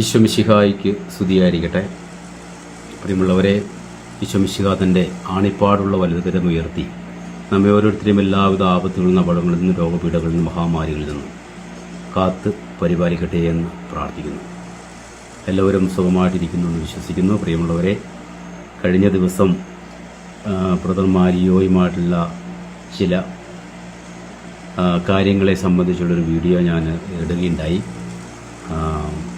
ഈശ്വമിശിഹായിക്ക് സ്തുതിയായിരിക്കട്ടെ. പ്രിയമുള്ളവരെ ഈശ്വമിശിഹ തന്റെ ആണിപ്പാടുള്ള വലുതരം ഉയർത്തി നമ്മെ ഓരോരുത്തരെയും എല്ലാവിധ ആപത്തുകളിൽ നിന്ന് അപകടങ്ങളിൽ നിന്നും രോഗപീഠകളിൽ നിന്നും മഹാമാരികളിൽ നിന്നും കാത്ത് പരിപാലിക്കട്ടെ എന്ന് പ്രാർത്ഥിക്കുന്നു. എല്ലാവരും സുഖമായിട്ടിരിക്കുന്നു എന്ന് വിശ്വസിക്കുന്നു. പ്രിയമുള്ളവരെ കഴിഞ്ഞ ദിവസം ബ്രദർ മാരിയോയുമായിട്ടുള്ള ചില കാര്യങ്ങളെ സംബന്ധിച്ചുള്ളൊരു വീഡിയോ ഞാൻ ഇടുകയുണ്ടായി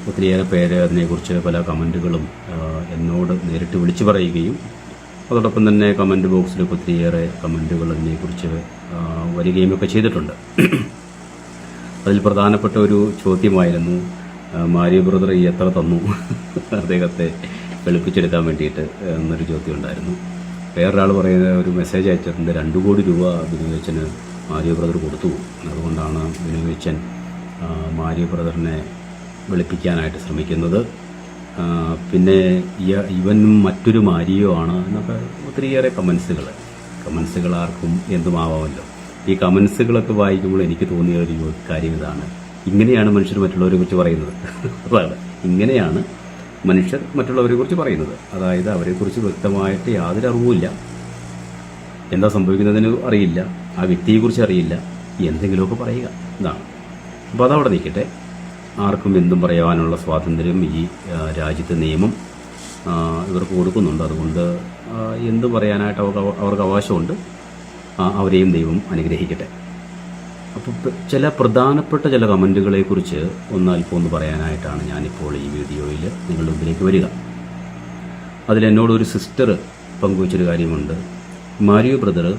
ഒത്തിരിയേറെ പേര് അതിനെക്കുറിച്ച് പല കമന്റുകളും എന്നോട് നേരിട്ട് വിളിച്ചു പറയുകയും അതോടൊപ്പം തന്നെ കമന്റ് ബോക്സിലൊക്കെ ഒത്തിരിയേറെ കമന്റുകൾ അതിനെക്കുറിച്ച് വരികയും ഒക്കെ ചെയ്തിട്ടുണ്ട്. അതിൽ പ്രധാനപ്പെട്ട ഒരു ചോദ്യമായിരുന്നു മാരിയ ബ്രദർ ഈ എത്ര തന്നു? അദ്ദേഹത്തെ വെളുപ്പിച്ചെടുക്കാൻ വേണ്ടിയിട്ട് എന്നൊരു ചോദ്യം ഉണ്ടായിരുന്നു. വേറൊരാൾ പറയുന്ന ഒരു മെസ്സേജ് അയച്ചിട്ടുണ്ട് രണ്ടു കോടി രൂപ ബിനുവേച്ചന് മാരിയോ ബ്രദർ കൊടുത്തു. അതുകൊണ്ടാണ് ബിനുവേച്ചൻ മാരിയോ ബ്രദറിനെ വെളുപ്പിക്കാനായിട്ട് ശ്രമിക്കുന്നത്. പിന്നെ ഇവനും മറ്റൊരു മാരിയോ ആണ് എന്നൊക്കെ ഒത്തിരിയേറെ കമൻസുകൾ. കമൻസുകൾ ആർക്കും എന്തുമാവാമല്ലോ. ഈ കമൻസുകളൊക്കെ വായിക്കുമ്പോൾ എനിക്ക് തോന്നിയ ഒരു കാര്യം ഇതാണ്. ഇങ്ങനെയാണ് മനുഷ്യർ മറ്റുള്ളവരെ കുറിച്ച് പറയുന്നത്. അതാണ്. ഇങ്ങനെയാണ് മനുഷ്യർ മറ്റുള്ളവരെ കുറിച്ച് പറയുന്നത്. അതായത് അവരെക്കുറിച്ച് വ്യക്തമായിട്ട് യാതൊരു അറിവുമില്ല എന്താ സംഭവിക്കുന്നതിന് അറിയില്ല. ആ വ്യക്തിയെക്കുറിച്ച് അറിയില്ല. എന്തെങ്കിലുമൊക്കെ പറയുക. ഇതാണ്. അപ്പോൾ അതവിടെ നിൽക്കട്ടെ. ആർക്കും എന്തും പറയാനുള്ള സ്വാതന്ത്ര്യം ഈ രാജ്യത്തെ നിയമം ഇവർക്ക് കൊടുക്കുന്നുണ്ട്. അതുകൊണ്ട് എന്ത് പറയാനായിട്ട് അവർക്ക് അവ- അവർക്ക് അവകാശമുണ്ട് അവരെയും ദൈവം അനുഗ്രഹിക്കട്ടെ. അപ്പോൾ ചില പ്രധാനപ്പെട്ട ചില കമന്റുകളെ കുറിച്ച് ഒന്ന് അല്പം ഒന്ന് പറയാനായിട്ടാണ് ഞാനിപ്പോൾ ഈ വീഡിയോയിൽ നിങ്ങളുടെ മുമ്പിലേക്ക് വരിക. അതിലെന്നോടൊരു സിസ്റ്റർ പങ്കുവച്ചൊരു കാര്യമുണ്ട്. മാരിയോ ബ്രദർ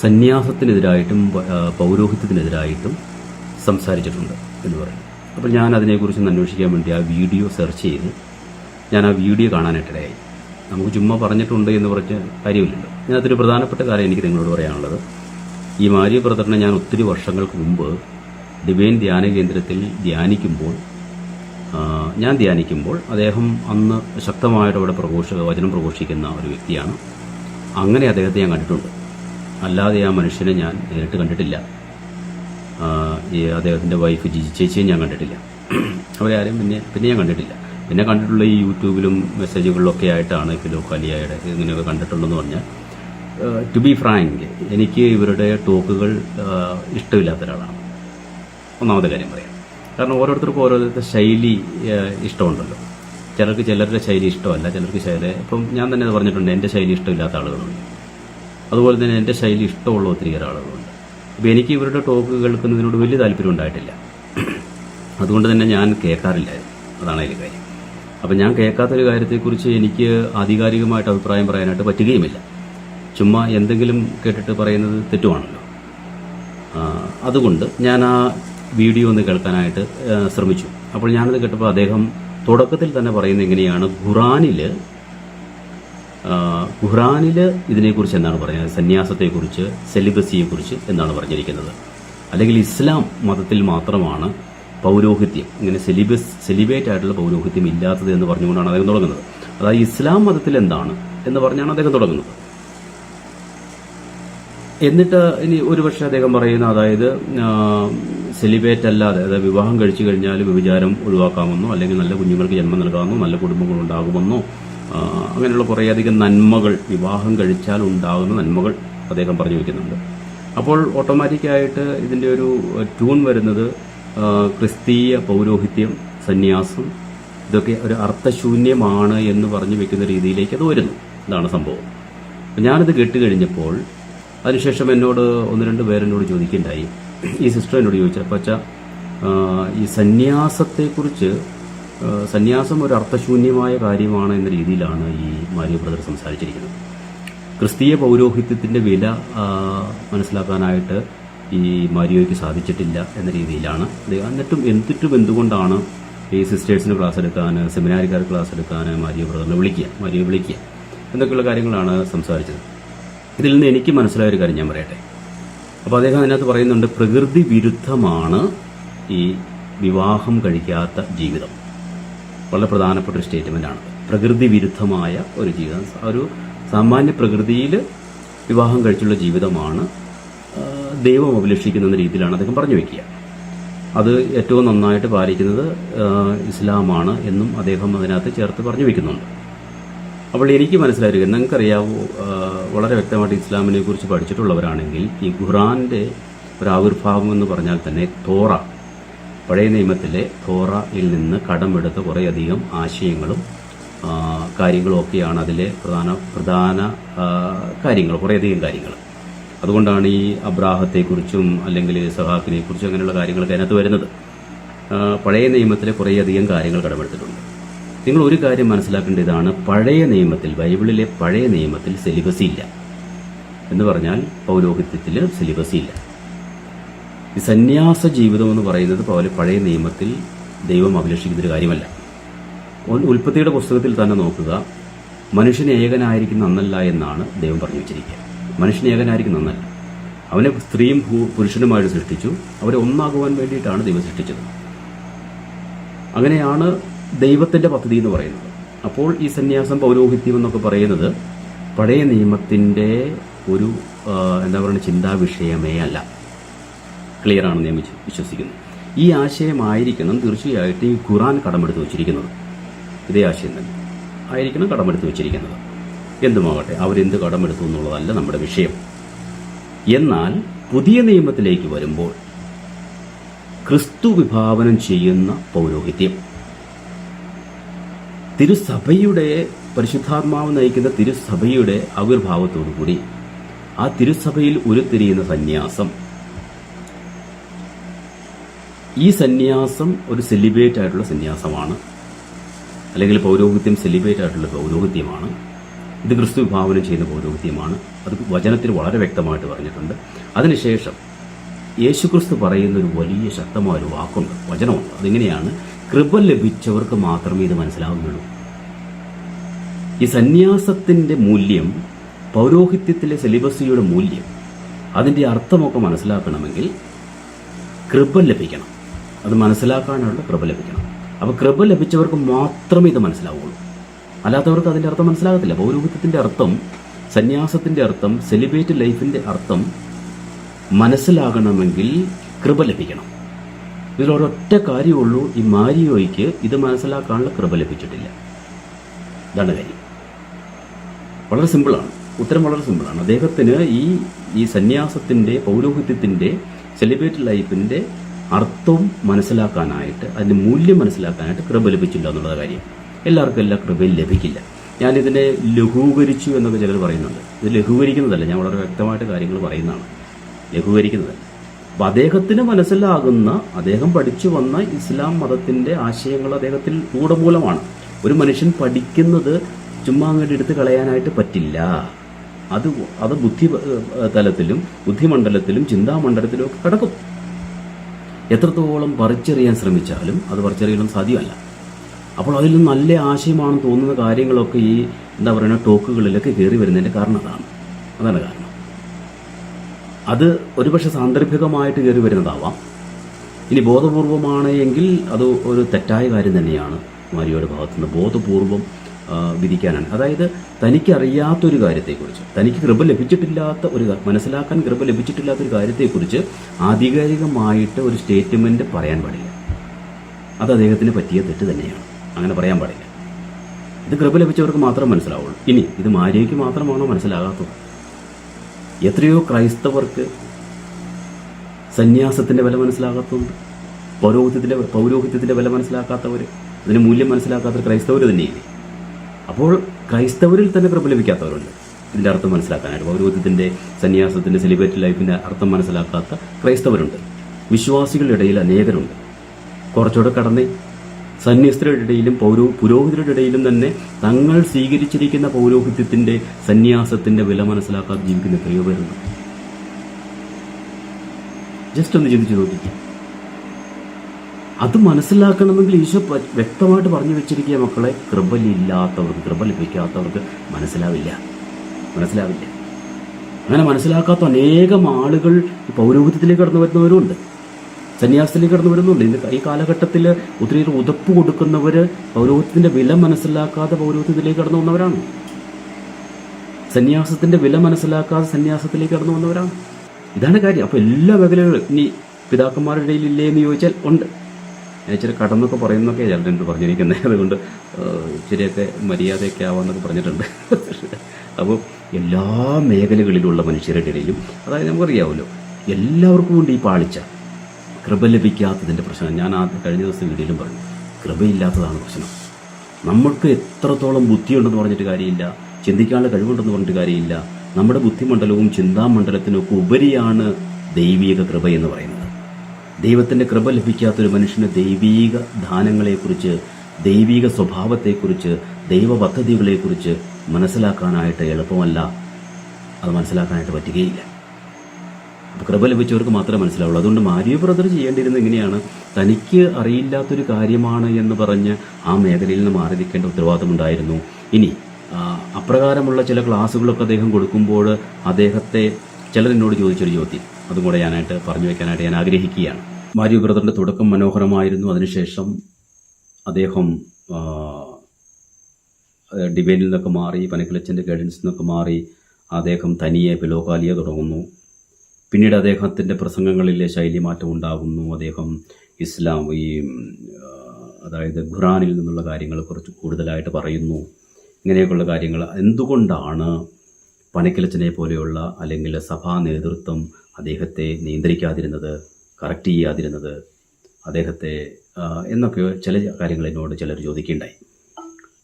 സന്യാസത്തിനെതിരായിട്ടും പൗരോഹിത്യത്തിനെതിരായിട്ടും സംസാരിച്ചിട്ടുണ്ട് എന്ന് പറയും അപ്പോൾ ഞാൻ അതിനെക്കുറിച്ച് അന്വേഷിക്കാൻ വേണ്ടി ആ വീഡിയോ സെർച്ച് ചെയ്ത് ഞാൻ ആ വീഡിയോ കാണാനായിട്ടിടയായി നമുക്ക് ചുമ്മാ പറഞ്ഞിട്ടുണ്ട് എന്ന് പറഞ്ഞ കാര്യമില്ലല്ലോ. ഇതിനകത്തൊരു പ്രധാനപ്പെട്ട കാര്യം എനിക്ക് നിങ്ങളോട് പറയാനുള്ളത്. ഈ മാരിയ ബ്രദറിനെ ഞാൻ ഒത്തിരി വർഷങ്ങൾക്ക് മുമ്പ് ഡിവൈൻ ധ്യാന കേന്ദ്രത്തിൽ ധ്യാനിക്കുമ്പോൾ ഞാൻ ധ്യാനിക്കുമ്പോൾ അദ്ദേഹം അന്ന് ശക്തമായിട്ട് അവിടെ പ്രഘോഷ വചനം പ്രഘോഷിക്കുന്ന ഒരു വ്യക്തിയാണ്. അങ്ങനെ അദ്ദേഹത്തെ ഞാൻ കണ്ടിട്ടുണ്ട്. അല്ലാതെ ആ മനുഷ്യനെ ഞാൻ നേരിട്ട് കണ്ടിട്ടില്ല. ഈ അദ്ദേഹത്തിന്റെ വൈഫ് ജിജി ചേച്ചിയെ ഞാൻ കണ്ടിട്ടില്ല. അവരെ ആരും പിന്നെ പിന്നെ ഞാൻ കണ്ടിട്ടില്ല. പിന്നെ കണ്ടിട്ടുള്ള ഈ യൂട്യൂബിലും മെസ്സേജുകളിലൊക്കെ ആയിട്ടാണ് ഫിലോക്കാലിയയുടെ ഇങ്ങനെയൊക്കെ കണ്ടിട്ടുള്ളതെന്ന് പറഞ്ഞാൽ ടു ബി ഫ്രാങ്ക് എനിക്ക് ഇവരുടെ ടോക്കുകൾ ഇഷ്ടമില്ലാത്ത ഒരാളാണ് ഒന്നാമത്തെ കാര്യം പറയാം. കാരണം ഓരോരുത്തർക്കും ഓരോരുത്തരുടെ ശൈലി ഇഷ്ടമുണ്ടല്ലോ. ചിലർക്ക് ചിലരുടെ ശൈലി ഇഷ്ടമല്ല ചിലർക്ക് ശൈലി ഇപ്പം ഞാൻ തന്നെ പറഞ്ഞിട്ടുണ്ട് എന്റെ ശൈലി ഇഷ്ടമില്ലാത്ത ആളുകളുണ്ട്. അതുപോലെ തന്നെ എന്റെ ശൈലി ഇഷ്ടമുള്ള ഒത്തിരി ആളുകളുണ്ട് അപ്പോൾ എനിക്ക് ഇവരുടെ ടോക്ക് കേൾക്കുന്നതിനോട് വലിയ താല്പര്യം ഉണ്ടായിട്ടില്ല. അതുകൊണ്ട് തന്നെ ഞാൻ കേൾക്കാറില്ലായിരുന്നു അതാണ് അതിന്റെ കാര്യം. അപ്പം ഞാൻ കേൾക്കാത്തൊരു കാര്യത്തെക്കുറിച്ച് എനിക്ക് ആധികാരികമായിട്ട് അഭിപ്രായം പറയാനായിട്ട് പറ്റുകയുമില്ല. ചുമ്മാ എന്തെങ്കിലും കേട്ടിട്ട് പറയുന്നത് തെറ്റുവാണല്ലോ. അതുകൊണ്ട് ഞാൻ ആ വീഡിയോ ഒന്ന് കേൾക്കാനായിട്ട് ശ്രമിച്ചു. അപ്പോൾ ഞാനത് കേട്ടപ്പോൾ അദ്ദേഹം തുടക്കത്തിൽ തന്നെ പറയുന്നത് എങ്ങനെയാണ് ഖുറാനിൽ ഖുറാനിൽ ഇതിനെക്കുറിച്ച് എന്താണ് പറയുന്നത്? സന്യാസത്തെക്കുറിച്ച് സെലിബസിയെക്കുറിച്ച് എന്നാണ് പറഞ്ഞിരിക്കുന്നത്. അല്ലെങ്കിൽ ഇസ്ലാം മതത്തിൽ മാത്രമാണ് പൗരോഹിത്യം ഇങ്ങനെ സെലിബസ് സെലിബേറ്റ് ആയിട്ടുള്ള പൗരോഹിത്യം ഇല്ലാത്തത് എന്ന് പറഞ്ഞുകൊണ്ടാണ് അദ്ദേഹം തുടങ്ങുന്നത്. അതായത് ഇസ്ലാം മതത്തിൽ എന്താണ് എന്ന് പറഞ്ഞാണ് അദ്ദേഹം തുടങ്ങുന്നത്. എന്നിട്ട് ഇനി ഒരുപക്ഷെ അദ്ദേഹം പറയുന്ന അതായത് സെലിബേറ്റ് അല്ലാതെ അതായത് വിവാഹം കഴിച്ചു കഴിഞ്ഞാൽ വ്യഭിചാരം ഒഴിവാക്കാമെന്നോ അല്ലെങ്കിൽ നല്ല കുഞ്ഞുങ്ങൾക്ക് ജന്മം നൽകാമെന്നോ നല്ല കുടുംബങ്ങൾ ഉണ്ടാകുമെന്നോ അങ്ങനെയുള്ള കുറേയധികം നന്മകൾ വിവാഹം കഴിച്ചാൽ ഉണ്ടാകുന്ന നന്മകൾ അദ്ദേഹം പറഞ്ഞു വയ്ക്കുന്നുണ്ട് അപ്പോൾ ഓട്ടോമാറ്റിക്കായിട്ട് ഇതിന്റെ ഒരു ട്യൂൺ വരുന്നത് ക്രിസ്തീയ പൗരോഹിത്യം സന്യാസം ഇതൊക്കെ ഒരു അർത്ഥശൂന്യമാണ് എന്ന് പറഞ്ഞു വെക്കുന്ന രീതിയിലേക്ക് അത് വരുന്നു. ഇതാണ് സംഭവം. ഞാനത് കേട്ട് കഴിഞ്ഞപ്പോൾ അതിനുശേഷം എന്നോട് ഒന്ന് രണ്ട് പേരെന്നോട് ചോദിക്കുകയുണ്ടായി. ഈ സിസ്റ്റർ എന്നോട് ചോദിച്ചു അപ്പോൾ അച്ഛാ ഈ സന്യാസത്തെക്കുറിച്ച് സന്യാസം ഒരു അർത്ഥശൂന്യമായ കാര്യമാണ് എന്ന രീതിയിലാണ് ഈ മാരിയോ ബ്രദർ സംസാരിച്ചിരിക്കുന്നത്. ക്രിസ്തീയ പൗരോഹിത്യത്തിന്റെ വില മനസ്സിലാക്കാനായിട്ട് ഈ മാരിയോയ്ക്ക് സാധിച്ചിട്ടില്ല എന്ന രീതിയിലാണ്. എന്നിട്ടും എന്നിട്ടും എന്തുകൊണ്ടാണ് ഈ സിസ്റ്റേഴ്സിന് ക്ലാസ് എടുക്കാൻ സെമിനാരിക്കാർ ക്ലാസ് എടുക്കാൻ മാരിയോ ബ്രദറിനെ വിളിക്കുക മാരിയോ വിളിക്കുക? എന്നൊക്കെയുള്ള കാര്യങ്ങളാണ് സംസാരിച്ചത്. ഇതിൽ നിന്ന് എനിക്ക് മനസ്സിലായ ഒരു കാര്യം ഞാൻ പറയട്ടെ. അപ്പോൾ അദ്ദേഹം അതിനകത്ത് പറയുന്നുണ്ട് പ്രകൃതി വിരുദ്ധമാണ് ഈ വിവാഹം കഴിക്കാത്ത ജീവിതം. വളരെ പ്രധാനപ്പെട്ട ഒരു സ്റ്റേറ്റ്മെന്റാണ് പ്രകൃതി വിരുദ്ധമായ ഒരു ജീവിതം. ഒരു സാമാന്യ പ്രകൃതിയിൽ വിവാഹം കഴിച്ചുള്ള ജീവിതമാണ് ദൈവം അഭിലഷിക്കുന്ന രീതിയിലാണ് അദ്ദേഹം പറഞ്ഞു വയ്ക്കുക അത് ഏറ്റവും നന്നായിട്ട് പാലിക്കുന്നത് ഇസ്ലാമാണ് എന്നും അദ്ദേഹം അതിനകത്ത് ചേർത്ത് പറഞ്ഞു വയ്ക്കുന്നുണ്ട് അപ്പോൾ എനിക്ക് മനസ്സിലായിരിക്കും നിങ്ങൾക്കറിയാവോ വളരെ വ്യക്തമായിട്ട് ഇസ്ലാമിനെ കുറിച്ച് പഠിച്ചിട്ടുള്ളവരാണെങ്കിൽ ഈ ഖുറാന്റെ ഒരു ആവിർഭാവം എന്ന് പറഞ്ഞാൽ തന്നെ തോറ. പഴയ നിയമത്തിലെ തോറയിൽ നിന്ന് കടമെടുത്ത കുറേയധികം ആശയങ്ങളും കാര്യങ്ങളും ഒക്കെയാണ് അതിലെ പ്രധാന പ്രധാന കാര്യങ്ങൾ കുറേയധികം കാര്യങ്ങൾ. അതുകൊണ്ടാണ് ഈ അബ്രാഹത്തെക്കുറിച്ചും അല്ലെങ്കിൽ സഹാക്കിനെ കുറിച്ചും അങ്ങനെയുള്ള കാര്യങ്ങളൊക്കെ അതിനകത്ത് വരുന്നത്. പഴയ നിയമത്തിലെ കുറേയധികം കാര്യങ്ങൾ കടമെടുത്തിട്ടുണ്ട്. നിങ്ങൾ ഒരു കാര്യം മനസ്സിലാക്കേണ്ട ഇതാണ് പഴയ നിയമത്തിൽ ബൈബിളിലെ പഴയ നിയമത്തിൽ സിലിബസ് ഇല്ല. എന്ന് പറഞ്ഞാൽ പൗരോഹിത്യത്തിൽ സിലിബസ് ഇല്ല. ഈ സന്യാസ ജീവിതം എന്ന് പറയുന്നത് പോലെ പഴയ നിയമത്തിൽ ദൈവം അഭിലഷിക്കുന്ന ഒരു കാര്യമല്ല. ഉൽ- ഉൽപ്പത്തിയുടെ പുസ്തകത്തിൽ തന്നെ നോക്കുക മനുഷ്യൻ ഏകനായിരിക്കുന്ന നന്നല്ല എന്നാണ് ദൈവം പറഞ്ഞു വെച്ചിരിക്കുക. മനുഷ്യൻ ഏകനായിരിക്കുന്ന നന്നല്ല അവനെ സ്ത്രീയും പുരുഷനുമായിട്ട് സൃഷ്ടിച്ചു. അവരെ ഒന്നാകുവാൻ വേണ്ടിയിട്ടാണ് ദൈവം സൃഷ്ടിച്ചത്. അങ്ങനെയാണ് ദൈവത്തിന്റെ പദ്ധതി എന്ന് പറയുന്നത്. അപ്പോൾ ഈ സന്യാസം പൗരോഹിത്യം എന്നൊക്കെ പറയുന്നത് പഴയ നിയമത്തിന്റെ ഒരു എന്താ പറയുക ചിന്താവിഷയമേ അല്ല. ക്ലിയർ ആണെന്ന് ഞാൻ വിശ്വസിക്കുന്നു. ഈ ആശയമായിരിക്കണം തീർച്ചയായിട്ടും ഈ ഖുറാൻ കടമെടുത്ത് വച്ചിരിക്കുന്നത്. ഇതേ ആശയം തന്നെ. ആയിരിക്കണം കടമെടുത്ത് വച്ചിരിക്കുന്നത്. എന്തുമാകട്ടെ അവരെന്ത് കടമെടുത്തു എന്നുള്ളതല്ല നമ്മുടെ വിഷയം. എന്നാൽ പുതിയ നിയമത്തിലേക്ക് വരുമ്പോൾ ക്രിസ്തു വിഭാവനം ചെയ്യുന്ന പൗരോഹിത്യം തിരുസഭയുടെ പരിശുദ്ധാത്മാവ് നയിക്കുന്ന തിരുസഭയുടെ ആവിർഭാവത്തോടുകൂടി ആ തിരുസഭയിൽ ഉരുത്തിരിയുന്ന സന്യാസം ഈ സന്യാസം ഒരു സെലിബ്രേറ്റ് ആയിട്ടുള്ള സന്യാസമാണ്. അല്ലെങ്കിൽ പൗരോഹിത്യം സെലിബ്രേറ്റ് ആയിട്ടുള്ള പൗരോഹിത്യമാണ്. ഇത് ക്രിസ്തു വിഭാവനം ചെയ്യുന്ന പൗരോഹിത്യമാണ്. അത് വചനത്തിൽ വളരെ വ്യക്തമായിട്ട് പറഞ്ഞിട്ടുണ്ട്. അതിനുശേഷം യേശുക്രിസ്തു പറയുന്ന ഒരു വലിയ ശക്തമായ ഒരു വാക്കുണ്ട് വചനമുണ്ട്. അതിങ്ങനെയാണ് കൃപ ലഭിച്ചവർക്ക് മാത്രമേ ഇത് മനസ്സിലാവുന്നുള്ളൂ. ഈ സന്യാസത്തിന്റെ മൂല്യം പൗരോഹിത്യത്തിലെ സെലിബസിയുടെ മൂല്യം അതിന്റെ അർത്ഥമൊക്കെ മനസ്സിലാക്കണമെങ്കിൽ കൃപ ലഭിക്കണം. അത് മനസ്സിലാക്കാനുള്ള കൃപ ലഭിക്കണം. അപ്പോൾ കൃപ ലഭിച്ചവർക്ക് മാത്രമേ ഇത് മനസ്സിലാവുള്ളൂ അല്ലാത്തവർക്ക് അതിന്റെ അർത്ഥം മനസ്സിലാകത്തില്ല. പൗരോഹിത്യത്തിന്റെ അർത്ഥം സന്യാസത്തിന്റെ അർത്ഥം സെലിബ്രേറ്റ് ലൈഫിന്റെ അർത്ഥം മനസ്സിലാകണമെങ്കിൽ കൃപ ലഭിക്കണം. ഇതിലൊരൊറ്റ കാര്യമുള്ളൂ. ഈ മാരിയോയ്ക്ക് ഇത് മനസ്സിലാക്കാനുള്ള കൃപ ലഭിച്ചിട്ടില്ല. ഇതാണ് കാര്യം. വളരെ സിമ്പിളാണ്. ഉത്തരം വളരെ സിമ്പിളാണ്. അദ്ദേഹത്തിന് ഈ ഈ സന്യാസത്തിന്റെ പൗരോഹിത്യത്തിന്റെ സെലിബ്രേറ്റ് ലൈഫിന്റെ അർത്ഥം മനസ്സിലാക്കാനായിട്ട് അതിന്റെ മൂല്യം മനസ്സിലാക്കാനായിട്ട് കൃപ ലഭിച്ചില്ല എന്നുള്ള കാര്യം. എല്ലാവർക്കും എല്ലാ കൃപയും ലഭിക്കില്ല. ഞാനിതിനെ ലഘൂകരിച്ചു എന്നൊക്കെ ചിലർ പറയുന്നുണ്ട്. ഇത് ലഘൂകരിക്കുന്നതല്ല ഞാൻ വളരെ വ്യക്തമായിട്ട് കാര്യങ്ങൾ പറയുന്നതാണ്. ലഘൂകരിക്കുന്നത് അപ്പം അദ്ദേഹത്തിന് മനസ്സിലാകുന്ന അദ്ദേഹം പഠിച്ചു വന്ന ഇസ്ലാം മതത്തിന്റെ ആശയങ്ങൾ അദ്ദേഹത്തിൽ മൂലമാണ് ഒരു മനുഷ്യൻ പഠിക്കുന്നത് ചുമ്മാ അങ്ങോട്ട് എടുത്ത് കളയാനായിട്ട് പറ്റില്ല. അത് അത് ബുദ്ധി തലത്തിലും ബുദ്ധിമണ്ഡലത്തിലും ചിന്താമണ്ഡലത്തിലും ഒക്കെ കിടക്കും. എത്രത്തോളം പറിച്ചെറിയാൻ ശ്രമിച്ചാലും അത് പറിച്ചെറിയണം സാധ്യമല്ല. അപ്പോൾ അതിൽ നിന്ന് നല്ല ആശയമാണെന്ന് തോന്നുന്ന കാര്യങ്ങളൊക്കെ ഈ എന്താ പറയുക ടോക്കുകളിലൊക്കെ കയറി വരുന്നതിന്റെ കാരണം അതാണ്. അതാണ് കാരണം. അത് ഒരുപക്ഷെ സാന്ദർഭികമായിട്ട് കയറി വരുന്നതാവാം. ഇനി ബോധപൂർവമാണ് എങ്കിൽ അത് ഒരു തെറ്റായ കാര്യം തന്നെയാണ് മാരിയുടെ ഭാഗത്തുനിന്ന്. ബോധപൂർവം വിധിക്കാനാണ്. അതായത് തനിക്കറിയാത്തൊരു കാര്യത്തെക്കുറിച്ച് തനിക്ക് കൃപ ലഭിച്ചിട്ടില്ലാത്ത ഒരു മനസ്സിലാക്കാൻ കൃപ ലഭിച്ചിട്ടില്ലാത്തൊരു കാര്യത്തെക്കുറിച്ച് ആധികാരികമായിട്ട് ഒരു സ്റ്റേറ്റ്മെന്റ് പറയാൻ പാടില്ല. അത് അദ്ദേഹത്തിന് പറ്റിയ തെറ്റ് തന്നെയാണ്. അങ്ങനെ പറയാൻ പാടില്ല. ഇത് കൃപ ലഭിച്ചവർക്ക് മാത്രം മനസ്സിലാവുള്ളൂ. ഇനി ഇത് മാരിയയ്ക്ക് മാത്രമാണോ മനസ്സിലാകാത്തത്? എത്രയോ ക്രൈസ്തവർക്ക് സന്യാസത്തിന്റെ വില മനസ്സിലാകാത്തതുണ്ട് പൗരോഹിത്യത്തിന്റെ പൗരോഹിത്യത്തിന്റെ വില മനസ്സിലാക്കാത്തവർ അതിന് മൂല്യം മനസ്സിലാക്കാത്ത ക്രൈസ്തവർ തന്നെയില്ലേ? അപ്പോൾ ക്രൈസ്തവരിൽ തന്നെ പ്രബലപിക്കാത്തവരുണ്ട് ഇതിന്റെ അർത്ഥം മനസ്സിലാക്കാനായിട്ട്. പൗരോഹിത്യത്തിന്റെ സന്യാസത്തിന്റെ സെലിബ്രേറ്റ് ലൈഫിന്റെ അർത്ഥം മനസ്സിലാക്കാത്ത ക്രൈസ്തവരുണ്ട്. വിശ്വാസികളുടെ ഇടയിൽ അനേകരുണ്ട്. കുറച്ചുകൂടെ കടന്ന്. സന്യസ്തരുടെ ഇടയിലും പൗരോ പുരോഹിതരുടെ ഇടയിലും തന്നെ തങ്ങൾ സ്വീകരിച്ചിരിക്കുന്ന പൗരോഹിത്യത്തിന്റെ സന്യാസത്തിന്റെ വില മനസ്സിലാക്കാതെ ജീവിക്കുന്ന എത്രയോ ജസ്റ്റ് ഒന്ന് ചിന്തിച്ചു നോക്കിക്കേ. അത് മനസ്സിലാക്കണമെങ്കിൽ ഈശോ വ്യക്തമായിട്ട് പറഞ്ഞു വെച്ചിരിക്കുക മക്കളെ കൃപലില്ലാത്തവർക്ക് കൃപ ലഭിക്കാത്തവർക്ക് മനസ്സിലാവില്ല. മനസ്സിലാവില്ല. അങ്ങനെ മനസ്സിലാക്കാത്ത അനേകം ആളുകൾ പൗരോഹിത്യത്തിലേക്ക് കടന്നു വരുന്നവരുണ്ട് സന്യാസത്തിലേക്ക് കടന്നു വരുന്നുണ്ട്. ഇന്ന് ഈ കാലഘട്ടത്തിൽ ഒത്തിരി ഉതപ്പ് കൊടുക്കുന്നവർ പൗരോഹിത്യത്തിന്റെ വില മനസ്സിലാക്കാതെ പൗരോഹിത്യത്തിലേക്ക് കടന്നു വന്നവരാണ്. സന്യാസത്തിന്റെ വില മനസ്സിലാക്കാതെ സന്യാസത്തിലേക്ക് കടന്നു വന്നവരാണ്. ഇതാണ് കാര്യം. അപ്പോൾ എല്ലാ മേഖലകളും ഇനി പിതാക്കന്മാരുടെ ഇടയിൽ ഇല്ലേ എന്ന് ചോദിച്ചാൽ ഉണ്ട്. ഇച്ചിരി കടന്നൊക്കെ പറയുന്നൊക്കെ ചിലരുണ്ട് പറഞ്ഞിരിക്കുന്നത് അതുകൊണ്ട് ഇച്ചിരിയൊക്കെ മര്യാദയൊക്കെ ആവാമെന്നൊക്കെ പറഞ്ഞിട്ടുണ്ട്. അപ്പോൾ എല്ലാ മേഖലകളിലുള്ള മനുഷ്യരുടെ ഇടയിലും അതായത് നമുക്കറിയാമല്ലോ എല്ലാവർക്കും ഉണ്ട് ഈ പാളിച്ച കൃപ ലഭിക്കാത്തതിന്റെ പ്രശ്നം ഞാൻ ആദ്യം കഴിഞ്ഞ ദിവസം വീഡിയോയിലും പറഞ്ഞു. കൃപയില്ലാത്തതാണ് പ്രശ്നം. നമ്മൾക്ക് എത്രത്തോളം ബുദ്ധിയുണ്ടെന്ന് പറഞ്ഞിട്ട് കാര്യമില്ല ചിന്തിക്കാനുള്ള കഴിവുണ്ടെന്ന് പറഞ്ഞിട്ട് കാര്യമില്ല നമ്മുടെ ബുദ്ധിമണ്ഡലവും ചിന്താമണ്ഡലത്തിനൊക്കെ ഉപരിയാണ് ദൈവിക കൃപ എന്ന് പറയുന്നത്. ദൈവത്തിന്റെ കൃപ ലഭിക്കാത്തൊരു മനുഷ്യന് ദൈവീക ദാനങ്ങളെക്കുറിച്ച് ദൈവീക സ്വഭാവത്തെക്കുറിച്ച് ദൈവ പദ്ധതികളെക്കുറിച്ച് മനസ്സിലാക്കാനായിട്ട് എളുപ്പമല്ല. അത് മനസ്സിലാക്കാനായിട്ട് പറ്റുകയില്ല. കൃപ ലഭിച്ചവർക്ക് മാത്രമേ മനസ്സിലാവുള്ളൂ. അതുകൊണ്ട് മാരിയ ബ്രദർ ചെയ്യേണ്ടിയിരുന്നത് എങ്ങനെയാണ് തനിക്ക് അറിയില്ലാത്തൊരു കാര്യമാണ് എന്ന് പറഞ്ഞ് ആ മേഖലയിൽ നിന്ന് മാറി നിൽക്കേണ്ട ഉത്തരവാദിത്തമുണ്ടായിരുന്നു. ഇനി അപ്രകാരമുള്ള ചില ക്ലാസ്സുകളൊക്കെ അദ്ദേഹം കൊടുക്കുമ്പോൾ അദ്ദേഹത്തെ ചിലരെന്നോട് ചോദിച്ചൊരു ചോദ്യം. അതും കൂടെ ഞാനായിട്ട് പറഞ്ഞു വെക്കാനായിട്ട് ഞാൻ ആഗ്രഹിക്കുകയാണ്. മാരിയോ ബ്രദറിന്റെ തുടക്കം മനോഹരമായിരുന്നു. അതിനുശേഷം അദ്ദേഹം ഡിബേനിൽ നിന്നൊക്കെ മാറി പനക്കിലച്ചന്റെ ഗൈഡൻസിൽ നിന്നൊക്കെ മാറി അദ്ദേഹം തനിയെ പിലോകാലിയ തുടങ്ങുന്നു. പിന്നീട് അദ്ദേഹത്തിന്റെ പ്രസംഗങ്ങളിലെ ശൈലി മാറ്റം ഉണ്ടാകുന്നു. അദ്ദേഹം ഇസ്ലാം ഈ അതായത് ഖുറാനിൽ നിന്നുള്ള കാര്യങ്ങൾ കുറച്ച് കൂടുതലായിട്ട് പറയുന്നു. ഇങ്ങനെയൊക്കെയുള്ള കാര്യങ്ങൾ. എന്തുകൊണ്ടാണ് പനക്കിലച്ചനെ പോലെയുള്ള അല്ലെങ്കിൽ സഭാ നേതൃത്വം അദ്ദേഹത്തെ നിയന്ത്രിക്കാതിരുന്നത് കറക്റ്റ് ചെയ്യാതിരുന്നത് അദ്ദേഹത്തെ എന്നൊക്കെ ചില കാര്യങ്ങൾ എന്നോട് ചിലർ ചോദിക്കുകയുണ്ടായി.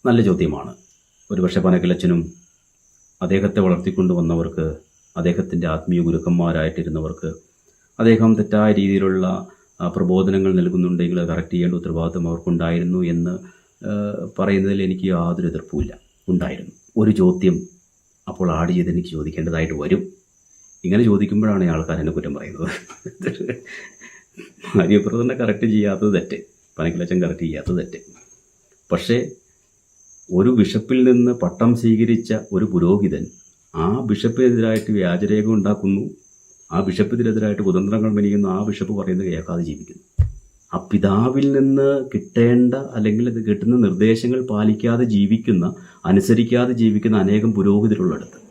നല്ല ചോദ്യമാണ്. ഒരുപക്ഷെ പനക്കിലച്ചനും അദ്ദേഹത്തെ വളർത്തിക്കൊണ്ടുവന്നവർക്ക് അദ്ദേഹത്തിന്റെ ആത്മീയ ഗുരുക്കന്മാരായിട്ടിരുന്നവർക്ക് അദ്ദേഹം തെറ്റായ രീതിയിലുള്ള പ്രബോധനങ്ങൾ നൽകുന്നുണ്ടെങ്കിൽ കറക്റ്റ് ചെയ്യേണ്ട ഉത്തരവാദിത്വം അവർക്കുണ്ടായിരുന്നു എന്ന് പറയുന്നതിൽ എനിക്ക് യാതൊരു എതിർപ്പുമില്ല. ഉണ്ടായിരുന്നു. ഒരു ചോദ്യം അപ്പോൾ ആഡ് ചെയ്ത് എനിക്ക് ചോദിക്കേണ്ടതായിട്ട് വരും. ഇങ്ങനെ ചോദിക്കുമ്പോഴാണ് ആൾക്കാർ എന്നെ കുറ്റം പറയുന്നത്. ആര്യപ്രദനെ കറക്റ്റ് ചെയ്യാത്തത് തെറ്റ്. പനക്കിലച്ചൻ കറക്റ്റ് ചെയ്യാത്തത് തെറ്റ്. പക്ഷേ ഒരു ബിഷപ്പിൽ നിന്ന് പട്ടം സ്വീകരിച്ച ഒരു പുരോഹിതൻ ആ ബിഷപ്പിനെതിരായിട്ട് വ്യാജരേഖ ഉണ്ടാക്കുന്നു. ആ ബിഷപ്പിനെതിരായിട്ട് കുതന്ത്രങ്ങൾ മെനിയുന്നു. ആ ബിഷപ്പ് പറയുന്നത് കേൾക്കാതെ ജീവിക്കുന്നു. ആ പിതാവിൽ നിന്ന് കിട്ടേണ്ട അല്ലെങ്കിൽ അത് കിട്ടുന്ന നിർദ്ദേശങ്ങൾ പാലിക്കാതെ ജീവിക്കുന്ന അനുസരിക്കാതെ ജീവിക്കുന്ന അനേകം പുരോഹിതരുള്ളിടത്ത്.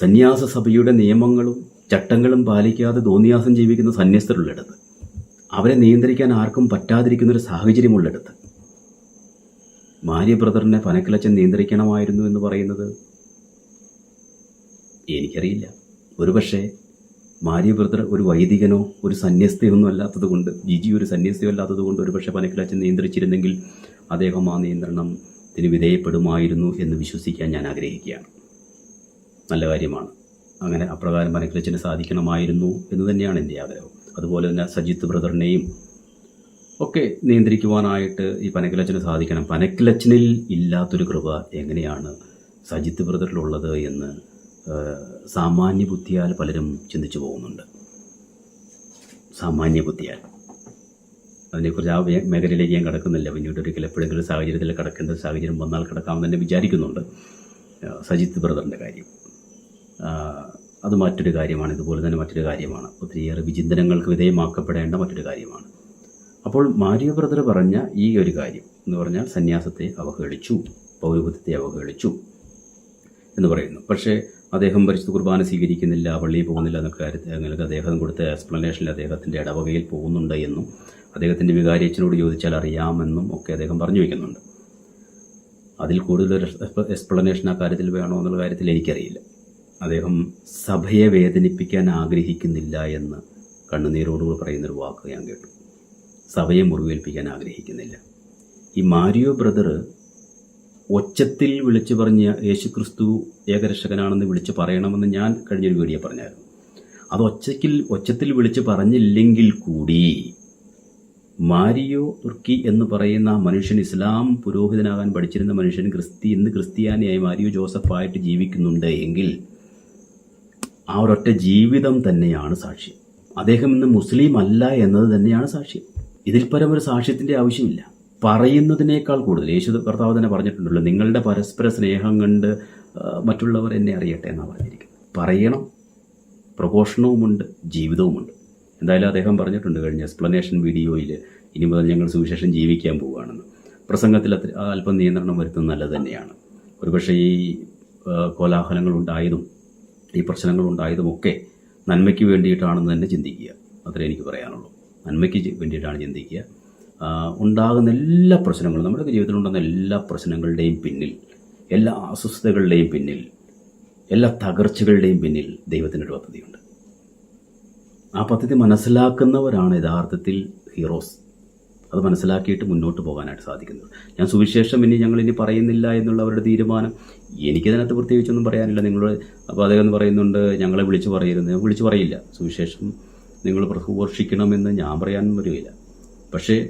സന്യാസ സഭയുടെ നിയമങ്ങളും ചട്ടങ്ങളും പാലിക്കാതെ തോന്നിയാസം ജീവിക്കുന്ന സന്യസ്തരുള്ളിടത്ത് അവരെ നിയന്ത്രിക്കാൻ ആർക്കും പറ്റാതിരിക്കുന്ന ഒരു സാഹചര്യമുള്ളിടത്ത് മാര്യ ബ്രദറിനെ പനക്കിലച്ചൻ നിയന്ത്രിക്കണമായിരുന്നു എന്ന് പറയുന്നത് എനിക്കറിയില്ല. ഒരുപക്ഷെ മാര്യ ബ്രദർ ഒരു വൈദികനോ ഒരു സന്യസ്തയൊന്നും അല്ലാത്തത് കൊണ്ട് ജിജി ഒരു സന്യസ്തയോ അല്ലാത്തത് കൊണ്ട് ഒരുപക്ഷെ പനക്കിലച്ചൻ നിയന്ത്രിച്ചിരുന്നെങ്കിൽ അദ്ദേഹം ആ നിയന്ത്രണത്തിന് വിധേയപ്പെടുമായിരുന്നു എന്ന് വിശ്വസിക്കാൻ ഞാൻ ആഗ്രഹിക്കുകയാണ്. നല്ല കാര്യമാണ്. അങ്ങനെ അപ്രകാരം പനക്കിലച്ചന് സാധിക്കണമായിരുന്നു എന്ന് തന്നെയാണ് എന്റെ ആഗ്രഹം. അതുപോലെ തന്നെ സജിത്ത് ബ്രദറിനെയും ഒക്കെ നിയന്ത്രിക്കുവാനായിട്ട് ഈ പനക്കിലച്ചന് സാധിക്കണം. പനക്കിലച്ചനിൽ ഇല്ലാത്തൊരു കൃപ എങ്ങനെയാണ് സജിത്ത് ബ്രദറിലുള്ളത് എന്ന് സാമാന്യ ബുദ്ധിയാൽ പലരും ചിന്തിച്ചു പോകുന്നുണ്ട്. സാമാന്യ ബുദ്ധിയാൽ. അതിനെക്കുറിച്ച് ആ മേഖലയിലേക്ക് ഞാൻ കിടക്കുന്നില്ല. പിന്നീട് ഒരിക്കൽ എപ്പോഴെങ്കിലും സാഹചര്യത്തിൽ കിടക്കേണ്ട സാഹചര്യം വന്നാൽ കിടക്കാമെന്ന് തന്നെ വിചാരിക്കുന്നുണ്ട് സജിത്ത് ബ്രദറിന്റെ കാര്യം. അത് മറ്റൊരു കാര്യമാണ്. ഇതുപോലെ തന്നെ മറ്റൊരു കാര്യമാണ്. ഒത്തിരിയേറെ വിചിന്തനങ്ങൾക്ക് വിധേയമാക്കപ്പെടേണ്ട മറ്റൊരു കാര്യമാണ്. അപ്പോൾ മാരിയോ ബ്രദർ പറഞ്ഞ ഈ ഒരു കാര്യം എന്ന് പറഞ്ഞാൽ സന്യാസത്തെ അവഹേളിച്ചു പൗരോഹിത്യത്തെ അവഹേളിച്ചു എന്ന് പറയുന്നു. പക്ഷേ അദ്ദേഹം പരിശുദ്ധ കുർബാന സ്വീകരിക്കുന്നില്ല പള്ളിയിൽ പോകുന്നില്ല എന്നൊക്കെ കാര്യത്തിൽ അങ്ങനെയൊക്കെ അദ്ദേഹം കൊടുത്ത എക്സ്പ്ലനേഷനിൽ അദ്ദേഹത്തിന്റെ ഇടവകയിൽ പോകുന്നുണ്ട് എന്നും അദ്ദേഹത്തിന്റെ വികാരിയച്ഛനോട് ചോദിച്ചാൽ അറിയാമെന്നും ഒക്കെ അദ്ദേഹം പറഞ്ഞു വയ്ക്കുന്നുണ്ട് അതിൽ കൂടുതലൊരു എക്സ്പ്ലനേഷൻ ആ കാര്യത്തിൽ വേണോ എന്നുള്ള കാര്യത്തിൽ എനിക്കറിയില്ല. അദ്ദേഹം സഭയെ വേദനിപ്പിക്കാൻ ആഗ്രഹിക്കുന്നില്ല എന്ന് കണ്ണുനീരോടുകൂടി പറയുന്നൊരു വാക്ക് ഞാൻ കേട്ടു. സഭയെ മുറിവേൽപ്പിക്കാൻ ആഗ്രഹിക്കുന്നില്ല. ഈ മാരിയോ ബ്രദർ ഒച്ചത്തിൽ വിളിച്ചു പറഞ്ഞ യേശുക്രിസ്തു ഏകരക്ഷകനാണെന്ന് വിളിച്ചു പറയണമെന്ന് ഞാൻ കഴിഞ്ഞൊരു വീഡിയോ പറഞ്ഞായിരുന്നു. അത് ഒച്ചയ്ക്കിൽ ഒച്ചത്തിൽ വിളിച്ച് പറഞ്ഞില്ലെങ്കിൽ കൂടി മാരിയോ തുർക്കി എന്ന് പറയുന്ന മനുഷ്യൻ ഇസ്ലാം പുരോഹിതനാകാൻ പഠിച്ചിരുന്ന മനുഷ്യൻ ക്രിസ്തി ഇന്ന് ക്രിസ്ത്യാനിയായി മാരിയോ ജോസഫായിട്ട് ജീവിക്കുന്നുണ്ട് എങ്കിൽ ആ ഒരൊറ്റ ജീവിതം തന്നെയാണ് സാക്ഷ്യം. അദ്ദേഹം ഇന്ന് മുസ്ലിം അല്ല എന്നത് തന്നെയാണ് സാക്ഷ്യം. ഇതിൽ പരം ഒരു സാക്ഷ്യത്തിന്റെ ആവശ്യമില്ല. പറയുന്നതിനേക്കാൾ കൂടുതൽ യേശു കർത്താവ് തന്നെ പറഞ്ഞിട്ടുണ്ടല്ലോ നിങ്ങളുടെ പരസ്പര സ്നേഹം കണ്ട് മറ്റുള്ളവർ എന്നെ അറിയട്ടെ എന്നാണ് പറഞ്ഞിരിക്കുന്നത്. പറയണം. പ്രഘോഷണവുമുണ്ട് ജീവിതവുമുണ്ട്. എന്തായാലും അദ്ദേഹം പറഞ്ഞിട്ടുണ്ട് കഴിഞ്ഞ എക്സ്പ്ലനേഷൻ വീഡിയോയിൽ ഇനി മുതൽ ഞങ്ങൾ സുവിശേഷം ജീവിക്കാൻ പോവുകയാണെന്ന്. പ്രസംഗത്തിൽ അല്പം നിയന്ത്രണം വരുത്തുന്നത് നല്ലത് തന്നെയാണ്. ഒരുപക്ഷെ ഈ കോലാഹലങ്ങൾ ഉണ്ടായതും ഈ പ്രശ്നങ്ങൾ ഉണ്ടായതുമൊക്കെ നന്മയ്ക്ക് വേണ്ടിയിട്ടാണെന്ന് തന്നെ ചിന്തിക്കുക. അത്രേ എനിക്ക് പറയാനുള്ളൂ. നന്മയ്ക്ക് വേണ്ടിയിട്ടാണ് ചിന്തിക്കുക. ഉണ്ടാകുന്ന എല്ലാ പ്രശ്നങ്ങളും നമ്മുടെ ജീവിതത്തിൽ ഉണ്ടാകുന്ന എല്ലാ പ്രശ്നങ്ങളുടെയും പിന്നിൽ എല്ലാ അസ്വസ്ഥതകളുടെയും പിന്നിൽ എല്ലാ തകർച്ചകളുടെയും പിന്നിൽ ദൈവത്തിനൊരു പദ്ധതിയുണ്ട്. ആ പദ്ധതി മനസ്സിലാക്കുന്നവരാണ് യഥാർത്ഥത്തിൽ ഹീറോസ്. അത് മനസ്സിലാക്കിയിട്ട് മുന്നോട്ട് പോകാനായിട്ട് സാധിക്കുന്നത്. ഞാൻ സുവിശേഷം ഇനി ഞങ്ങൾ ഇനി പറയുന്നില്ല എന്നുള്ള അവരുടെ തീരുമാനം എനിക്കതിനകത്ത് പ്രത്യേകിച്ചൊന്നും പറയാനില്ല. നിങ്ങൾ അപ്പോൾ അദ്ദേഹം പറയുന്നുണ്ട് ഞങ്ങളെ വിളിച്ച് പറയരുത്. ഞാൻ വിളിച്ച് പറയില്ല. സുവിശേഷം നിങ്ങൾ പ്രഘോഷിക്കണമെന്ന് ഞാൻ പറയാനും വരികയില്ല. പക്ഷേ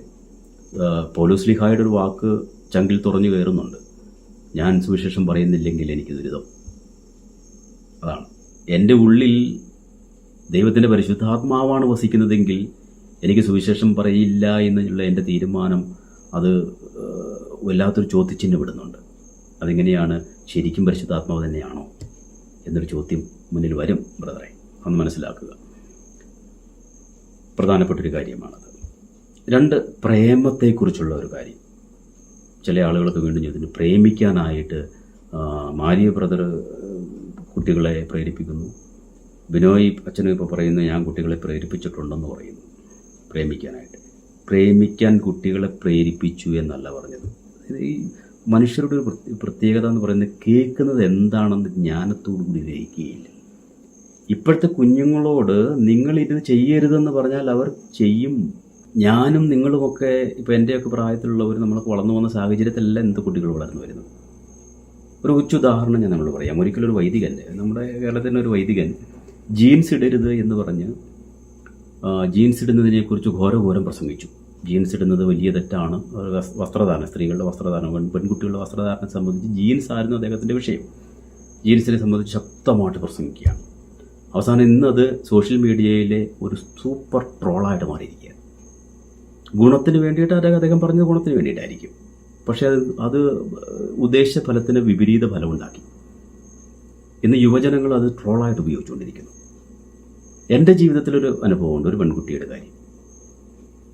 പൗലോസ് ലിഹായുടെ ഒരു വാക്ക് ചങ്കിൽ തുറഞ്ഞു കയറുന്നുണ്ട്. ഞാൻ സുവിശേഷം പറയുന്നില്ലെങ്കിൽ എനിക്ക് ദുരിതം. അതാണ്. എന്റെ ഉള്ളിൽ ദൈവത്തിന്റെ പരിശുദ്ധാത്മാവാണ് വസിക്കുന്നതെങ്കിൽ എനിക്ക് സുവിശേഷം പറയില്ല എന്നുള്ള എന്റെ തീരുമാനം അത് വല്ലാത്തൊരു ചോദ്യചിഹ്നം വിടുന്നുണ്ട് അതെങ്ങനെയാണ് ശരിക്കും പരിശുദ്ധാത്മാവ് തന്നെയാണോ എന്നൊരു ചോദ്യം മുന്നിൽ വരും ബ്രദറെ. അന്ന് മനസ്സിലാക്കുക. പ്രധാനപ്പെട്ടൊരു കാര്യമാണത്. രണ്ട് പ്രേമത്തെക്കുറിച്ചുള്ള ഒരു കാര്യം. ചില ആളുകളൊക്കെ വീണ്ടും ഇതിന് പ്രേമിക്കാനായിട്ട് മാരിയ ബ്രദർ കുട്ടികളെ പ്രേരിപ്പിക്കുന്നു. ബിനോയ് അച്ഛനും ഇപ്പോൾ പറയുന്നു ഞാൻ കുട്ടികളെ പ്രേരിപ്പിച്ചിട്ടുണ്ടെന്ന് പറയുന്നു. പ്രേമിക്കാനായിട്ട്. പ്രേമിക്കാൻ കുട്ടികളെ പ്രേരിപ്പിച്ചു എന്നല്ല പറഞ്ഞത്. ഈ മനുഷ്യരുടെ ഒരു പ്രത്യേകത എന്ന് പറയുന്നത് കേൾക്കുന്നത് എന്താണെന്ന് ജ്ഞാനത്തോടു കൂടി ഗ്രഹിക്കുകയില്ല. ഇപ്പോഴത്തെ കുഞ്ഞുങ്ങളോട് നിങ്ങൾ ഇത് ചെയ്യരുതെന്ന് പറഞ്ഞാൽ അവർ ചെയ്യും. ഞാനും നിങ്ങളുമൊക്കെ ഇപ്പോൾ എന്റെയൊക്കെ പ്രായത്തിലുള്ളവർ നമ്മളൊക്കെ വളർന്നു വന്ന സാഹചര്യത്തിലല്ല എന്ത് കുട്ടികൾ വളർന്നു വരുന്നത് ഒരു ഉച്ച ഉദാഹരണം ഞാൻ നമ്മൾ പറയാം. ഒരിക്കലും ഒരു വൈദികന്റെ നമ്മുടെ കേരളത്തിന്റെ ഒരു വൈദികൻ ജീൻസ് ഇടരുത് എന്ന് പറഞ്ഞ് ജീൻസ് ഇടുന്നതിനെക്കുറിച്ച് ഘോരഘോരം പ്രസംഗിച്ചു. ജീൻസ് ഇടുന്നത് വലിയ തെറ്റാണ്. വസ്ത്രധാരണം സ്ത്രീകളുടെ വസ്ത്രധാരണം പെൺകുട്ടികളുടെ വസ്ത്രധാരണം സംബന്ധിച്ച് ജീൻസ് ആയിരുന്നു അദ്ദേഹത്തിന്റെ വിഷയം. ജീൻസിനെ സംബന്ധിച്ച് ശക്തമായിട്ട് പ്രസംഗിക്കുകയാണ്. അവസാനം ഇന്നത് സോഷ്യൽ മീഡിയയിലെ ഒരു സൂപ്പർ ട്രോളായിട്ട് മാറിയിരിക്കുകയാണ്. ഗുണത്തിന് വേണ്ടിയിട്ട് അദ്ദേഹം അദ്ദേഹം പറഞ്ഞത് ഗുണത്തിന് വേണ്ടിയിട്ടായിരിക്കും. പക്ഷേ അത് അത് ഉദ്ദേശ ഫലത്തിന് വിപരീത ഫലമുണ്ടാക്കി. ഇന്ന് യുവജനങ്ങൾ അത് ട്രോളായിട്ട് ഉപയോഗിച്ചുകൊണ്ടിരിക്കുന്നു. എന്റെ ജീവിതത്തിലൊരു അനുഭവമുണ്ട് ഒരു പെൺകുട്ടിയുടെ കാര്യം.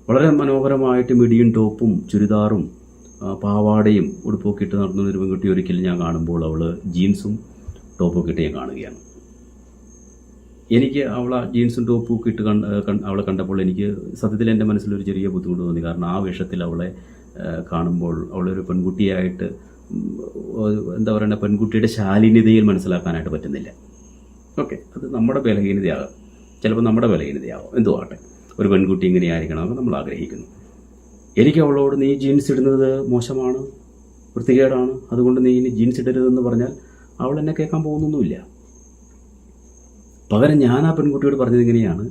വളരെ മനോഹരമായിട്ട് മിടിയും ടോപ്പും ചുരിദാറും പാവാടയും ഉടുപ്പൊക്കെ ഇട്ട് നടന്ന ഒരു പെൺകുട്ടി ഒരിക്കലും ഞാൻ കാണുമ്പോൾ അവൾ ജീൻസും ടോപ്പും ഒക്കെ ഇട്ട് ഞാൻ കാണുകയാണ്. എനിക്ക് അവളെ ജീൻസും ടോപ്പും ഒക്കെ ഇട്ട് കണ്ട് അവളെ കണ്ടപ്പോൾ എനിക്ക് സത്യത്തിൽ എന്റെ മനസ്സിലൊരു ചെറിയ ബുദ്ധിമുട്ട് തോന്നി. കാരണം ആ വേഷത്തിൽ അവളെ ആ, കാണുമ്പോൾ അവളൊരു പെൺകുട്ടിയായിട്ട് എന്താ പറയുക പെൺകുട്ടിയുടെ ശാലീനതയിൽ മനസ്സിലാക്കാനായിട്ട് പറ്റുന്നില്ല. ഓക്കെ അത് നമ്മുടെ ബലഹീനതയാകാം. ചിലപ്പോൾ നമ്മുടെ ബലഹീനതയാവും എന്തോ ആട്ടെ ഒരു പെൺകുട്ടി ഇങ്ങനെ ആയിരിക്കണം എന്ന് നമ്മൾ ആഗ്രഹിക്കുന്നു. എനിക്ക് അവളോട് നീ ജീൻസ് ഇടുന്നത് മോശമാണ്? വൃത്തികേടാണ്? അതുകൊണ്ട് നീ ഇനി ജീൻസ് ഇടരുതെന്ന് പറഞ്ഞാൽ അവൾ എന്നെ കേൾക്കാൻ പോകുന്നൊന്നുമില്ല. പകരം ഞാൻ ആ പെൺകുട്ടിയോട് പറഞ്ഞത് ഇങ്ങനെയാണ്.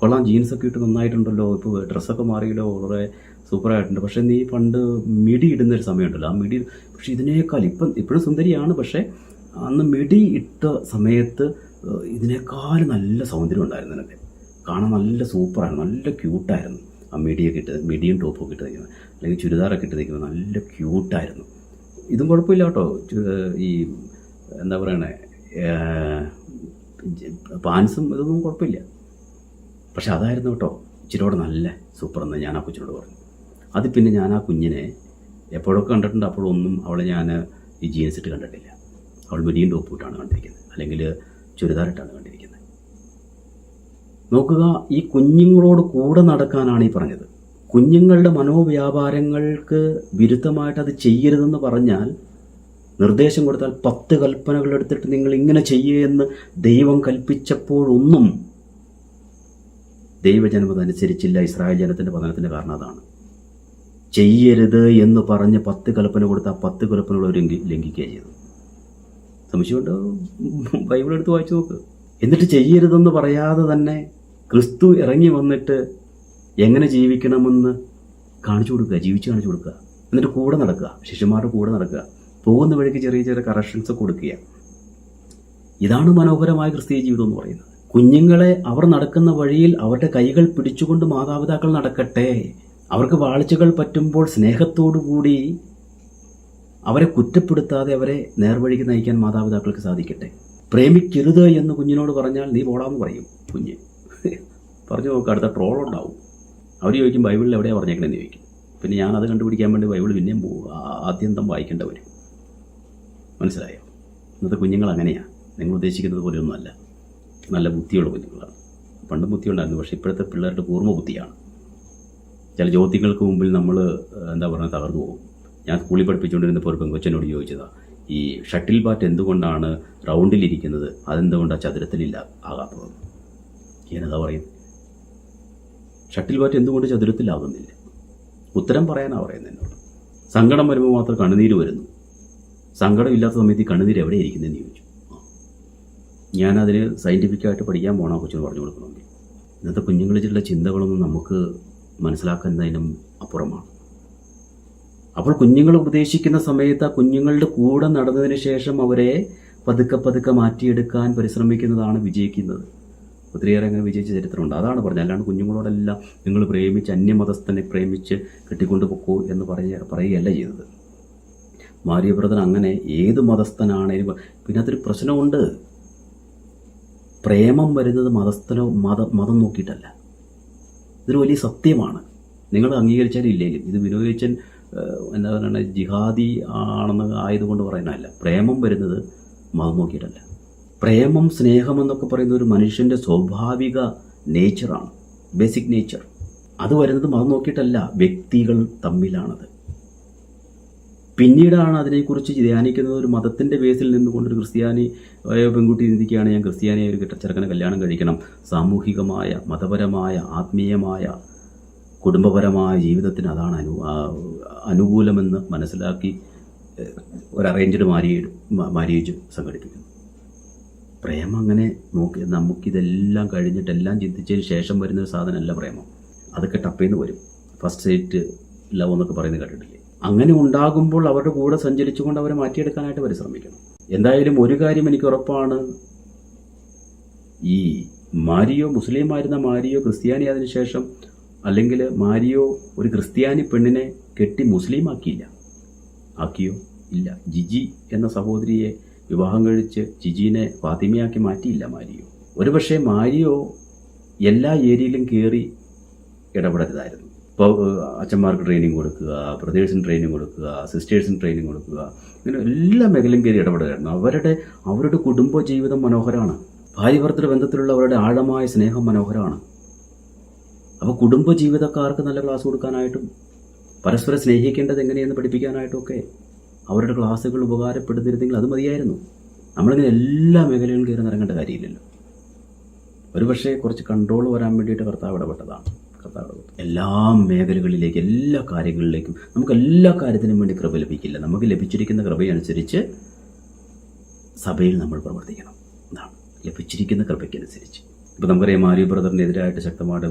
കൊള്ളാം ജീൻസൊക്കെ ഇട്ട് നന്നായിട്ടുണ്ടല്ലോ. ഇപ്പോൾ ഡ്രസ്സൊക്കെ മാറിയല്ലോ വളരെ സൂപ്പറായിട്ടുണ്ട്. പക്ഷേ നീ പണ്ട് മിടി ഇടുന്ന ഒരു സമയമുണ്ടല്ലോ. ആ മിടി പക്ഷേ ഇതിനേക്കാൾ ഇപ്പം ഇപ്പോഴും സുന്ദരിയാണ്. പക്ഷേ അന്ന് മിടി ഇട്ട സമയത്ത് ഇതിനേക്കാൾ നല്ല സൗന്ദര്യം ഉണ്ടായിരുന്നു എനിക്ക് കാണാൻ നല്ല സൂപ്പറാണ് നല്ല ക്യൂട്ടായിരുന്നു. ആ മീഡിയ ഇട്ട് മീഡിയം ടോപ്പൊക്കെ ഇട്ട് നിൽക്കുന്നത് അല്ലെങ്കിൽ ചുരിദാറൊക്കെ ഇട്ട് നിൽക്കുന്നത് നല്ല ക്യൂട്ടായിരുന്നു. ഇതും കുഴപ്പമില്ല കേട്ടോ. ഈ എന്താ പറയണേ പാൻസും ഇതൊന്നും കുഴപ്പമില്ല. പക്ഷെ അതായിരുന്നു കേട്ടോ ഇച്ചിരിയോടെ നല്ല സൂപ്പർ എന്ന് ഞാൻ ആ കൊച്ചിനോട് പറഞ്ഞു. അത് പിന്നെ ഞാൻ ആ കുഞ്ഞിനെ എപ്പോഴൊക്കെ കണ്ടിട്ടുണ്ട് അപ്പോഴൊന്നും അവളെ ഞാൻ ഈ ജീൻസ് ഇട്ട് കണ്ടിട്ടില്ല. അവൾ മിഡിയും ടോപ്പ് ഇട്ടാണ് കണ്ടിരിക്കുന്നത്. അല്ലെങ്കിൽ ചുരിദാറിട്ടാണ് കണ്ടിരിക്കുന്നത്. നോക്കുക ഈ കുഞ്ഞുങ്ങളോട് കൂടെ നടക്കാനാണ് ഈ പറഞ്ഞത്. കുഞ്ഞുങ്ങളുടെ മനോവ്യാപാരങ്ങൾക്ക് വിരുദ്ധമായിട്ട് അത് ചെയ്യരുതെന്ന് പറഞ്ഞാൽ നിർദ്ദേശം കൊടുത്താൽ പത്ത് കൽപ്പനകൾ എടുത്തിട്ട് നിങ്ങൾ ഇങ്ങനെ ചെയ്യുമെന്ന് ദൈവം കൽപ്പിച്ചപ്പോഴൊന്നും ദൈവജനം അതനുസരിച്ചില്ല ഇസ്രായേൽ ജനത്തിന്റെ പതനത്തിന്റെ കാരണം അതാണ്. ചെയ്യരുത് എന്ന് പറഞ്ഞ് പത്ത് കൽപ്പന കൊടുത്ത പത്ത് കൽപ്പനകൾ ലംഘിക്കുകയാണ് ചെയ്തത് സംശയമുണ്ട്? ബൈബിൾ എടുത്ത് വായിച്ചു നോക്ക്. എന്നിട്ട് ചെയ്യരുതെന്ന് പറയാതെ തന്നെ ക്രിസ്തു ഇറങ്ങി വന്നിട്ട് എങ്ങനെ ജീവിക്കണമെന്ന് കാണിച്ചു കൊടുക്കുക ജീവിച്ച് കാണിച്ചു കൊടുക്കുക. എന്നിട്ട് കൂടെ നടക്കുക ശിഷ്യന്മാരുടെ കൂടെ നടക്കുക പോകുന്ന വഴിക്ക് ചെറിയ ചെറിയ കറക്ഷൻസ് കൊടുക്കുക. ഇതാണ് മനോഹരമായ ക്രിസ്തീയ ജീവിതം എന്ന് പറയുന്നത്. കുഞ്ഞുങ്ങളെ അവർ നടക്കുന്ന വഴിയിൽ അവരുടെ കൈകൾ പിടിച്ചുകൊണ്ട് മാതാപിതാക്കൾ നടക്കട്ടെ. അവർക്ക് വാഴ്ചകൾ പറ്റുമ്പോൾ സ്നേഹത്തോടു കൂടി അവരെ കുറ്റപ്പെടുത്താതെ അവരെ നേർവഴിക്ക് നയിക്കാൻ മാതാപിതാക്കൾക്ക് സാധിക്കട്ടെ? പ്രേമിക്കരുത് എന്ന് കുഞ്ഞിനോട് പറഞ്ഞാൽ നീ പോടാന്ന് പറയും കുഞ്ഞ്. പറഞ്ഞു നോക്കുക അടുത്ത ട്രോൾ ഉണ്ടാവും. അവർ ചോദിക്കും ബൈബിളിൽ എവിടെയാണ് പറഞ്ഞേക്കണെന്ന് ചോദിക്കും. പിന്നെ ഞാൻ അത് കണ്ടുപിടിക്കാൻ വേണ്ടി ബൈബിൾ പിന്നെയും ആദ്യന്തം വായിക്കേണ്ട വരും. മനസ്സിലായോ? ഇന്നത്തെ കുഞ്ഞുങ്ങൾ അങ്ങനെയാണ് നിങ്ങൾ ഉദ്ദേശിക്കുന്നത് പോലെയൊന്നുമല്ല നല്ല ബുദ്ധിയുള്ള കുഞ്ഞുങ്ങളാണ്. പണ്ടും ബുദ്ധി ഉണ്ടായിരുന്നു പക്ഷേ ഇപ്പോഴത്തെ പിള്ളേരുടെ കൂർമ്മ ബുദ്ധിയാണ്. ചില ജ്യോതികൾക്ക് മുമ്പിൽ നമ്മൾ എന്താ പറയുക തകർന്നു പോകും. ഞാൻ സ്കൂളിൽ പഠിപ്പിച്ചുകൊണ്ടിരുന്നപ്പോൾ ഒരു പെങ്കൊച്ചനോട് ചോദിച്ചതാ ഈ ഷട്ടിൽ ബാറ്റ് എന്തുകൊണ്ടാണ് റൗണ്ടിലിരിക്കുന്നത്? അതെന്തുകൊണ്ടാണ് ചതുരത്തിലില്ല ആകാത്തത്? ഞാനതാ പറയും ഷട്ടിൽ ബാറ്റ് എന്തുകൊണ്ട് ചതുരത്തിലാകുന്നില്ല? ഉത്തരം പറയാനാണ് പറയുന്നത് എന്നോട്. സങ്കടം വരുമ്പോൾ മാത്രം കണ്ണുനീര് വരുന്നു. സങ്കടം ഇല്ലാത്ത സമയത്ത് ഈ കണ്ണുനീര് എവിടെ ഇരിക്കുന്നതെന്ന് ചോദിച്ചു. ഞാനതിന് സയന്റിഫിക്കായിട്ട് പഠിക്കാൻ പോകണം കൊച്ചിന് പറഞ്ഞു കൊടുക്കണമെങ്കിൽ. ഇന്നത്തെ കുഞ്ഞുങ്ങളിച്ചിട്ടുള്ള ചിന്തകളൊന്നും നമുക്ക് മനസ്സിലാക്കുന്നതിനും അപ്പുറമാണ്. അപ്പോൾ കുഞ്ഞുങ്ങൾ ഉപദേശിക്കുന്ന സമയത്ത് ആ കുഞ്ഞുങ്ങളുടെ കൂടെ നടന്നതിന് ശേഷം അവരെ പതുക്കെ പതുക്കെ മാറ്റിയെടുക്കാൻ പരിശ്രമിക്കുന്നതാണ് വിജയിക്കുന്നത്. ഒത്തിരിയേറെ അങ്ങനെ വിജയിച്ച ചരിത്രമുണ്ട്. അതാണ് പറഞ്ഞത്. അല്ലാണ്ട് കുഞ്ഞുങ്ങളോടെല്ലാം നിങ്ങൾ പ്രേമിച്ച് അന്യമതസ്ഥനെ പ്രേമിച്ച് കെട്ടിക്കൊണ്ട് പൊക്കൂ എന്ന് പറയ പറയുകയല്ല ചെയ്തത്. മാര്യവ്രതൻ അങ്ങനെ ഏത് മതസ്ഥനാണേലും പിന്നെ അതൊരു പ്രശ്നമുണ്ട്. പ്രേമം വരുന്നത് മതസ്ഥനോ മത മതം നോക്കിയിട്ടല്ല. ഇതൊരു വലിയ സത്യമാണ്. നിങ്ങൾ അംഗീകരിച്ചാലും ഇല്ലെങ്കിലും ഇത് വിനോദിച്ചൻ എന്താ പറയുക ജിഹാദി ആണെന്ന് ആയതുകൊണ്ട് പറയുന്നതല്ല. പ്രേമം വരുന്നത് മതം നോക്കിയിട്ടല്ല. പ്രേമം സ്നേഹം എന്നൊക്കെ പറയുന്ന ഒരു മനുഷ്യന്റെ സ്വാഭാവിക നേച്ചറാണ്. Basic nature. അത് വരുന്നത് മതം നോക്കിയിട്ടല്ല വ്യക്തികൾ തമ്മിലാണത്. പിന്നീടാണ് അതിനെക്കുറിച്ച് ധ്യാനിക്കുന്നത് ഒരു മതത്തിന്റെ ബേസിൽ നിന്നുകൊണ്ട് ഒരു ക്രിസ്ത്യാനി പെൺകുട്ടി ചിന്തിക്കുകയാണ് ഞാൻ ക്രിസ്ത്യാനിയെ ഒരു കെട്ടച്ചെറുക്കനെ കല്യാണം കഴിക്കണം. സാമൂഹികമായ മതപരമായ ആത്മീയമായ കുടുംബപരമായ ജീവിതത്തിന് അതാണ് അനു അനുകൂലമെന്ന് മനസ്സിലാക്കി ഒരു അറേഞ്ച്ഡ് മാര്യേജ് മാരിയേജ് സംഘടിപ്പിക്കുന്നു. പ്രേമം അങ്ങനെ നോക്കി നമുക്കിതെല്ലാം കഴിഞ്ഞിട്ട് എല്ലാം ചിന്തിച്ചതിന് ശേഷം വരുന്ന ഒരു സാധനമല്ല പ്രേമം. അതൊക്കെ ടപ്പേന്ന് വരും. ഫസ്റ്റ് സൈറ്റ് ലവ് എന്നൊക്കെ പറയുന്നത് കേട്ടിട്ടില്ലേ? അങ്ങനെ ഉണ്ടാകുമ്പോൾ അവരുടെ കൂടെ സഞ്ചരിച്ചുകൊണ്ട് അവരെ മാറ്റിയെടുക്കാനായിട്ട് പരിശ്രമിക്കണം. എന്തായാലും ഒരു കാര്യം എനിക്ക് ഉറപ്പാണ്. ഈ മാരിയോ മുസ്ലിം ആയിരുന്ന മാരിയോ ക്രിസ്ത്യാനി അതിനുശേഷം അല്ലെങ്കിൽ മാരിയോ ഒരു ക്രിസ്ത്യാനി പെണ്ണിനെ കെട്ടി മുസ്ലിം ആക്കിയില്ല ആക്കിയോ? ഇല്ല. ജിജി എന്ന സഹോദരിയെ വിവാഹം കഴിച്ച് ജിജീനെ ഫാത്തിമയാക്കി മാറ്റിയില്ല മാരിയോ. ഒരുപക്ഷെ മാരിയോ എല്ലാ ഏരിയയിലും കയറി ഇടപെടരുതായിരുന്നു. ഇപ്പോൾ അച്ഛന്മാർക്ക് ട്രെയിനിങ് കൊടുക്കുക ബ്രദേഴ്സിന് ട്രെയിനിങ് കൊടുക്കുക സിസ്റ്റേഴ്സിന് ട്രെയിനിങ് കൊടുക്കുക ഇങ്ങനെ എല്ലാ മേഖലയും കയറി ഇടപെടുകയായിരുന്നു അവരുടെ അവരുടെ കുടുംബ ജീവിതം മനോഹരമാണ്. ഭാര്യ ഭർത്തൃ ബന്ധത്തിലുള്ള അവരുടെ ആഴമായ സ്നേഹം മനോഹരമാണ്. അപ്പോൾ കുടുംബ ജീവിതക്കാർക്ക് നല്ല ക്ലാസ് കൊടുക്കാനായിട്ടും പരസ്പരം സ്നേഹിക്കേണ്ടത് എങ്ങനെയെന്ന് പഠിപ്പിക്കാനായിട്ടൊക്കെ അവരുടെ ക്ലാസ്സുകൾ ഉപകാരപ്പെടുന്നിരുന്നെങ്കിൽ അത് മതിയായിരുന്നു. നമ്മളിങ്ങനെ എല്ലാ മേഖലകളിലും കയറി നിറങ്ങേണ്ട കാര്യമില്ലല്ലോ. ഒരുപക്ഷെ കുറച്ച് കൺട്രോൾ വരാൻ വേണ്ടിയിട്ട് കർത്താവ് ഇടപെട്ടതാണ്. കർത്താവ് ഇടപെട്ടത് എല്ലാ മേഖലകളിലേക്കും എല്ലാ കാര്യങ്ങളിലേക്കും നമുക്ക് എല്ലാ കാര്യത്തിനും വേണ്ടി കൃപ ലഭിക്കില്ല. നമുക്ക് ലഭിച്ചിരിക്കുന്ന കൃപയനുസരിച്ച് സഭയിൽ നമ്മൾ പ്രവർത്തിക്കണം. അതാണ് ലഭിച്ചിരിക്കുന്ന കൃപയ്ക്കനുസരിച്ച്. ഇപ്പം നമുക്കറിയാം മാരി ബ്രദറിനെതിരായിട്ട് ശക്തമായിട്ട്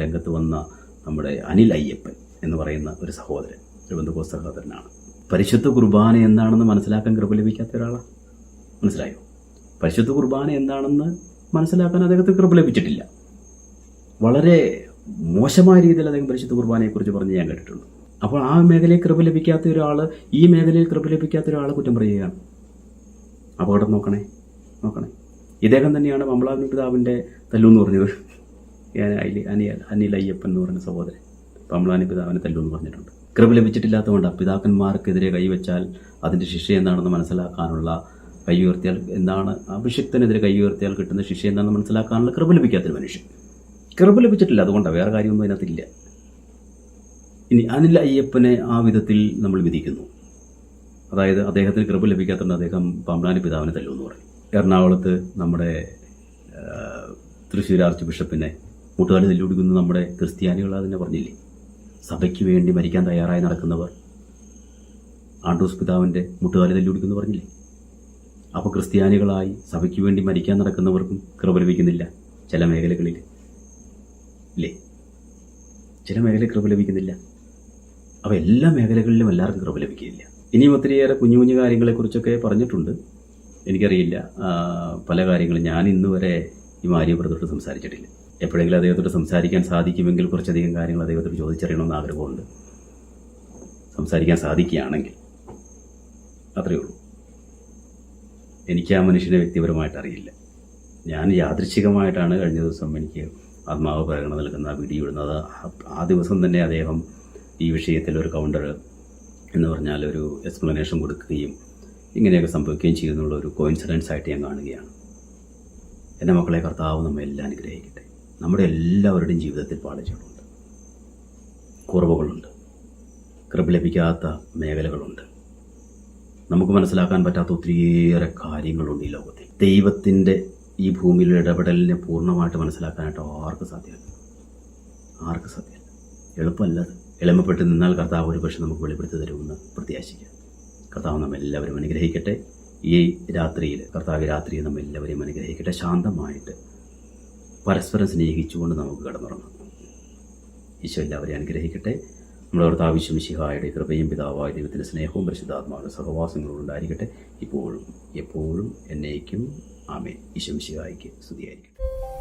രംഗത്ത് വന്ന നമ്മുടെ അനിൽ അയ്യപ്പൻ എന്ന് പറയുന്ന ഒരു സഹോദരൻ ഒരു ബന്ധുക്കോ സഹോദരനാണ്. പരിശുദ്ധ കുർബാന എന്താണെന്ന് മനസ്സിലാക്കാൻ കൃപ ലഭിക്കാത്ത ഒരാളാണ് മനസ്സിലായോ? പരിശുദ്ധ കുർബാന എന്താണെന്ന് മനസ്സിലാക്കാൻ അദ്ദേഹത്തിന് കൃപ ലഭിച്ചിട്ടില്ല. വളരെ മോശമായ രീതിയിൽ അദ്ദേഹം പരിശുദ്ധ കുർബാനയെക്കുറിച്ച് പറഞ്ഞ് ഞാൻ കേട്ടിട്ടുണ്ട്. അപ്പോൾ ആ മേഖലയിൽ കൃപ ലഭിക്കാത്ത ഒരാൾ ഈ മേഖലയിൽ കൃപ ലഭിക്കാത്ത ഒരാളെ കുറ്റം പറയുകയാണ്. അപകടം നോക്കണേ നോക്കണേ. ഇദ്ദേഹം തന്നെയാണ് മംഗളാവിന് പിതാവിന്റെ തല്ലൂന്ന് പറഞ്ഞത്. ഞാൻ അനിൽ അനിൽ അയ്യപ്പൻ എന്ന് പറഞ്ഞ സഹോദരൻ. പമ്പളാനി പിതാവിനെ തല്ലൂന്ന് പറഞ്ഞിട്ടുണ്ട്. കൃപ ലഭിച്ചിട്ടില്ലാത്തതുകൊണ്ട് പിതാക്കന്മാർക്കെതിരെ കൈവച്ചാൽ അതിന്റെ ശിക്ഷ എന്താണെന്ന് മനസ്സിലാക്കാനുള്ള കൈ ഉയർത്തിയാൽ എന്താണ് അഭിഷിക്തനെതിരെ കൈ ഉയർത്തിയാൽ കിട്ടുന്ന ശിക്ഷ എന്താണെന്ന് മനസ്സിലാക്കാനുള്ള കൃപ ലഭിക്കാത്ത മനുഷ്യൻ. കൃപ ലഭിച്ചിട്ടില്ല അതുകൊണ്ടാണ് വേറെ കാര്യമൊന്നും അതിനകത്തില്ല. ഇനി അനിൽ അയ്യപ്പനെ ആ വിധത്തിൽ നമ്മൾ വിധിക്കുന്നു. അതായത് അദ്ദേഹത്തിന് കൃപ ലഭിക്കാത്തതുകൊണ്ട് അദ്ദേഹം പമ്പളാനി പിതാവിനെ തല്ലുമെന്ന് പറയും എറണാകുളത്ത് നമ്മുടെ തൃശ്ശൂർ ആർച്ച് ബിഷപ്പിനെ മുട്ടുകാലി തല്ലുപിടിക്കുന്ന നമ്മുടെ ക്രിസ്ത്യാനികൾ അതിനെ പറഞ്ഞില്ലേ? സഭയ്ക്ക് വേണ്ടി മരിക്കാൻ തയ്യാറായി നടക്കുന്നവർ ആണ്ടൂസ് പിതാവിന്റെ മുട്ടുകാലി തല്ലുപിടിക്കുന്നു പറഞ്ഞില്ലേ? അപ്പോൾ ക്രിസ്ത്യാനികളായി സഭയ്ക്ക് വേണ്ടി മരിക്കാൻ നടക്കുന്നവർക്കും കൃപ ലഭിക്കുന്നില്ല ചില മേഖലകളിൽ. ഇല്ലേ? ചില മേഖലയിൽ കൃപ ലഭിക്കുന്നില്ല. അപ്പോൾ എല്ലാ മേഖലകളിലും എല്ലാവർക്കും കൃപ ലഭിക്കുന്നില്ല ഇനിയും ഒത്തിരിയേറെ കുഞ്ഞു കുഞ്ഞു കാര്യങ്ങളെക്കുറിച്ചൊക്കെ പറഞ്ഞിട്ടുണ്ട്. എനിക്കറിയില്ല. പല കാര്യങ്ങളും ഞാൻ ഇന്ന് വരെ ഈ മാര്യപ്രദോട്ട് സംസാരിച്ചിട്ടില്ല. എപ്പോഴെങ്കിലും അദ്ദേഹത്തോട് സംസാരിക്കാൻ സാധിക്കുമെങ്കിൽ കുറച്ചധികം കാര്യങ്ങൾ അദ്ദേഹത്തോട് ചോദിച്ചറിയണമെന്ന് ആഗ്രഹമുണ്ട്. സംസാരിക്കാൻ സാധിക്കുകയാണെങ്കിൽ അത്രയേ ഉള്ളൂ. എനിക്ക് ആ മനുഷ്യനെ വ്യക്തിപരമായിട്ട് അറിയില്ല. ഞാൻ യാദൃച്ഛികമായിട്ടാണ് കഴിഞ്ഞ ദിവസം എനിക്ക് ആത്മാവ് പ്രകടനം നൽകുന്ന വീഡിയോ ഇടുന്നത്. ആ ദിവസം തന്നെ അദ്ദേഹം ഈ വിഷയത്തിൽ ഒരു കൗണ്ടർ എന്ന് പറഞ്ഞാൽ ഒരു എക്സ്പ്ലനേഷൻ കൊടുക്കുകയും ഇങ്ങനെയൊക്കെ സംഭവിക്കുകയും ചെയ്യുന്നുള്ള ഒരു കോയിൻസിഡൻസ് ആയിട്ട് ഞാൻ കാണുകയാണ്. എന്റെ മക്കളെ കർത്താവ് നമ്മെ എല്ലാം അനുഗ്രഹിക്കട്ടെ. നമ്മുടെ എല്ലാവരുടെയും ജീവിതത്തിൽ പാളിച്ചകളുണ്ട്. കുറവുകളുണ്ട്. കൃപ ലഭിക്കാത്ത മേഖലകളുണ്ട്. നമുക്ക് മനസ്സിലാക്കാൻ പറ്റാത്ത ഒത്തിരിയേറെ കാര്യങ്ങളുണ്ട് ഈ ലോകത്തിൽ. ദൈവത്തിന്റെ ഈ ഭൂമിയിലെ ഇടപെടലിനെ പൂർണമായിട്ട് മനസ്സിലാക്കാനായിട്ട് ആർക്ക് സാധ്യമല്ല? ആർക്ക് സാധ്യമല്ല? എളുപ്പമല്ല എളിമപ്പെട്ട് നിന്നാൽ കർത്താവ് ഒരു പക്ഷെ നമുക്ക് വെളിപ്പെടുത്തി തരുമെന്ന് പ്രത്യാശിക്കാം. കർത്താവ് നമ്മെല്ലാവരും അനുഗ്രഹിക്കട്ടെ. ഈ രാത്രിയിൽ കർത്താവ് രാത്രിയിൽ നമ്മെല്ലാവരെയും അനുഗ്രഹിക്കട്ടെ. ശാന്തമായിട്ട് പരസ്പരം സ്നേഹിച്ചുകൊണ്ട് നമുക്ക് കടന്നുറങ്ങാം. ഈശോ എല്ലാവരെയും അനുഗ്രഹിക്കട്ടെ. നമ്മുടെ കർത്താവ് ശിഹായുടെ കൃപയും പിതാവായ ദൈവത്തിന്റെ സ്നേഹവും പരിശുദ്ധാത്മാവിന്റെ സഹവാസങ്ങളും ഉണ്ടായിരിക്കട്ടെ. ഇപ്പോഴും എപ്പോഴും എന്നേക്കും ആമേ ഈശോ ശിഹായിക്ക് സ്തുതിയായിരിക്കട്ടെ.